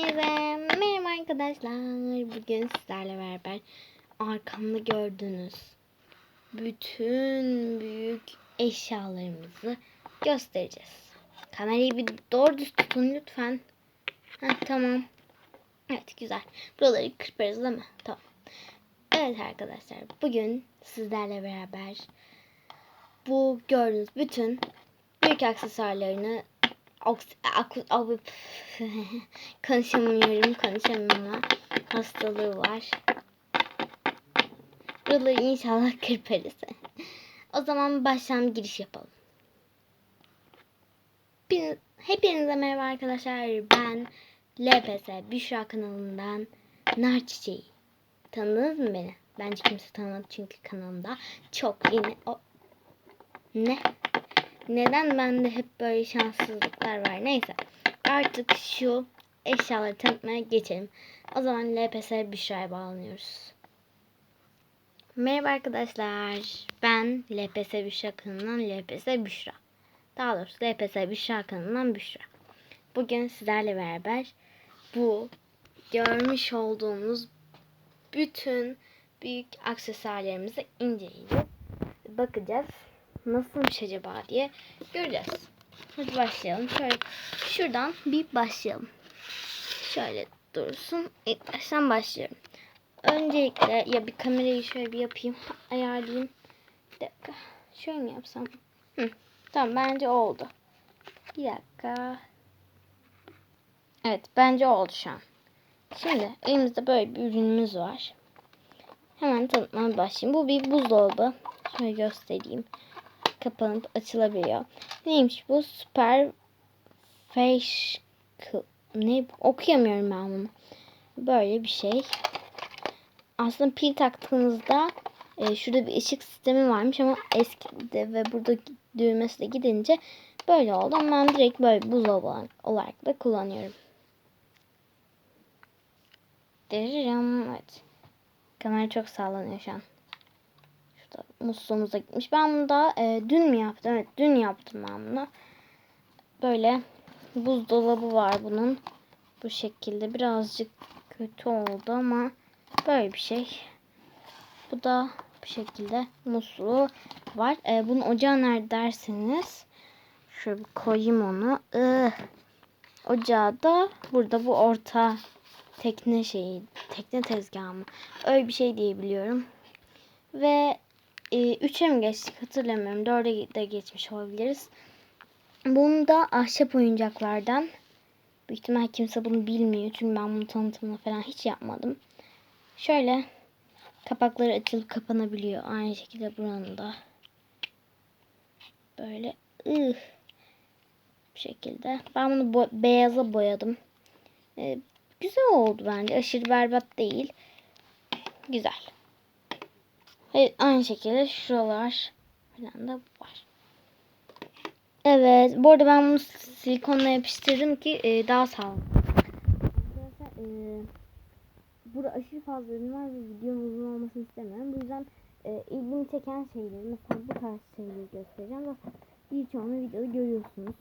Hepinize merhaba arkadaşlar. Bugün sizlerle beraber arkamda gördüğünüz bütün büyük eşyalarımızı göstereceğiz. Kamerayı bir doğru düz tutun lütfen. Heh, tamam. Evet güzel. Buraları kırparız değil mi? Tamam. Evet arkadaşlar bugün sizlerle beraber bu gördüğünüz bütün büyük aksesuarlarını Av- konuşamıyorum, konuşamıyorum. Hastalığı var. Buraları inşallah kırparız. o zaman baştan giriş yapalım. Bir- Hepinize merhaba arkadaşlar. Ben LPS Büşra kanalından Nar Çiçeği. Tanıdınız mı beni? Bence kimse tanımadı çünkü kanalımda çok yeni... O... Ne? Neden bende hep böyle şanssızlıklar var? Neyse. Artık şu eşyaları tanıtmaya geçelim. O zaman LPS Büşra'ya bağlanıyoruz. Merhaba arkadaşlar. Ben LPS Büşra kanalından LPS Büşra. Daha doğrusu LPS Büşra kanalından Büşra. Bugün sizlerle beraber bu görmüş olduğunuz bütün büyük aksesuarlarımızı inceleyeceğiz. Bakacağız nasılmış acaba diye göreceğiz. Hadi başlayalım. Şöyle şuradan bir başlayalım. Şöyle dursun. İlk baştan başlıyorum. Öncelikle ya bir kamerayı şöyle bir yapayım. Ayarlayayım. Bir dakika. Şöyle mi yapsam? Hı. Tamam bence oldu. Bir dakika. Evet bence oldu şu an. Şimdi elimizde böyle bir ürünümüz var. Hemen tanıtmaya başlayayım. Bu bir buzdolabı. Şöyle göstereyim kapanıp açılabiliyor. Neymiş bu? Super Face ne okuyamıyorum ben bunu. Böyle bir şey. Aslında pil taktığınızda e, şurada bir ışık sistemi varmış ama eskidi ve burada düğmesi de gidince böyle oldu. Ama ben direkt böyle buzdolabı olarak da kullanıyorum. Dırırım. Evet. Kamera çok sallanıyor şu an musluğumuza gitmiş. Ben bunu da e, dün mü yaptım? Evet dün yaptım ben bunu. Böyle buzdolabı var bunun. Bu şekilde birazcık kötü oldu ama böyle bir şey. Bu da bu şekilde musluğu var. E, bunun ocağı nerede derseniz şöyle bir koyayım onu. Ih. Ocağı da burada bu orta tekne şeyi, tekne tezgahı mı? Öyle bir şey diyebiliyorum. Ve e, 3'e mi geçtik hatırlamıyorum. 4'e de geçmiş olabiliriz. Bunu da ahşap oyuncaklardan. Büyük ihtimal kimse bunu bilmiyor. Çünkü ben bunu tanıtımını falan hiç yapmadım. Şöyle kapakları açılıp kapanabiliyor. Aynı şekilde buranın da. Böyle ıh, bu şekilde. Ben bunu bo beyaza boyadım. Ee, güzel oldu bence. Aşırı berbat değil. Güzel. Ve aynı şekilde şuralar falan da var. Evet. Bu arada ben bunu silikonla yapıştırdım ki e, daha sağlam. Arkadaşlar e, burada aşırı fazla ürün var ve videonun uzun olmasını istemiyorum. Bu yüzden e, ilgimi çeken şeyleri mesela bu tarz şeyleri göstereceğim ve birçoğunu videoda görüyorsunuz.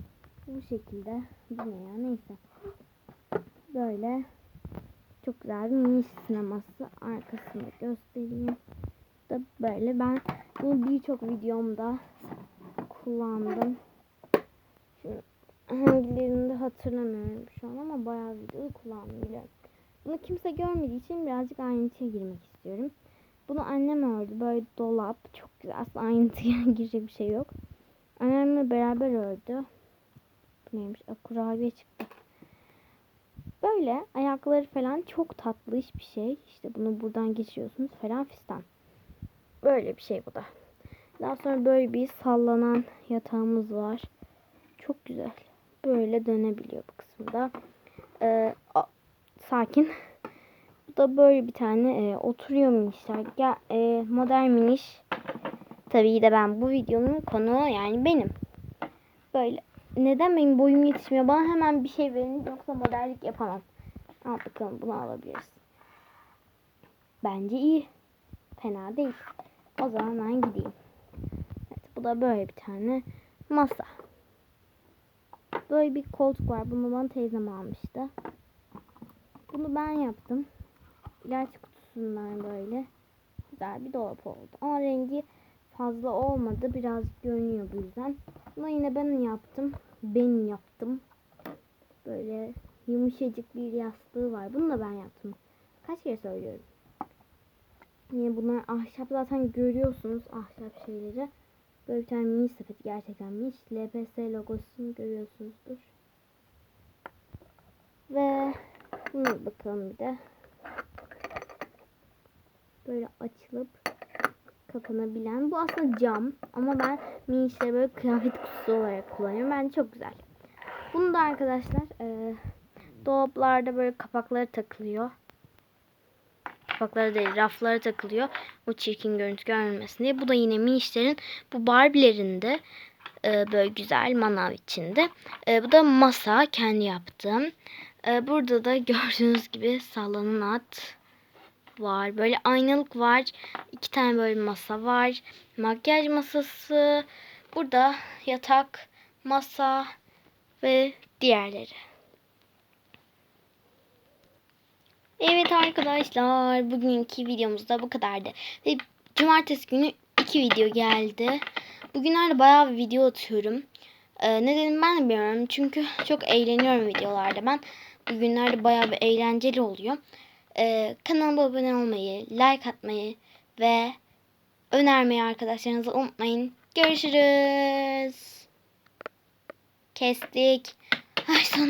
Bu şekilde. Bu ne ya neyse. Böyle çok güzel bir mini sineması arkasında göstereyim da böyle. Ben bunu birçok videomda kullandım. Şimdi hangilerini hatırlamıyorum şu an ama bayağı videoda kullandım. Bunu kimse görmediği için birazcık ayrıntıya girmek istiyorum. Bunu annem ördü. Böyle dolap. Çok güzel. Aslında ayrıntıya girecek bir şey yok. Annemle beraber ördü. Bu neymiş? Kurabiye çıktı. Böyle ayakları falan çok tatlı bir şey. İşte bunu buradan geçiriyorsunuz falan fistan. Böyle bir şey bu da. Daha sonra böyle bir sallanan yatağımız var. Çok güzel. Böyle dönebiliyor bu kısımda. Ee, sakin. bu da böyle bir tane e, oturuyor minişler. Gel, e, modern miniş. Tabii de ben bu videonun konuğu yani benim. Böyle. Neden benim boyum yetişmiyor? Bana hemen bir şey verin yoksa modellik yapamam. Al bakalım bunu alabiliriz. Bence iyi. Fena değil. O zaman ben gideyim. Evet, bu da böyle bir tane masa. Böyle bir koltuk var. Bunu bana teyzem almıştı. Bunu ben yaptım. İlaç kutusundan böyle güzel bir dolap oldu. Ama rengi fazla olmadı. Biraz görünüyor bu yüzden. Bunu yine ben yaptım. Ben yaptım. Böyle yumuşacık bir yastığı var. Bunu da ben yaptım. Kaç kere söylüyorum. Yine bunlar ahşap zaten görüyorsunuz ahşap şeyleri. Böyle bir tane mini sepeti gerçekten mini. LPS logosunu görüyorsunuzdur. Ve bunu bakalım bir de. Böyle açılıp kapanabilen. Bu aslında cam ama ben mini işleri böyle kıyafet kutusu olarak kullanıyorum. Bence çok güzel. Bunu da arkadaşlar e, dolaplarda böyle kapakları takılıyor. Kapakları değil raflara takılıyor. O çirkin görüntü görünmesin diye. Bu da yine minişlerin bu Barbie'lerinde e, böyle güzel manav içinde. E, bu da masa kendi yaptım. E, burada da gördüğünüz gibi sallanan at var. Böyle aynalık var. İki tane böyle masa var. Makyaj masası. Burada yatak, masa ve diğerleri. Evet arkadaşlar bugünkü videomuz da bu kadardı. Ve cumartesi günü iki video geldi. Bugünlerde bayağı bir video atıyorum. Ee, nedenini ben de bilmiyorum. Çünkü çok eğleniyorum videolarda ben. Bugünlerde bayağı bir eğlenceli oluyor. Ee, kanalıma abone olmayı, like atmayı ve önermeyi arkadaşlarınıza unutmayın. Görüşürüz. Kestik. Ay son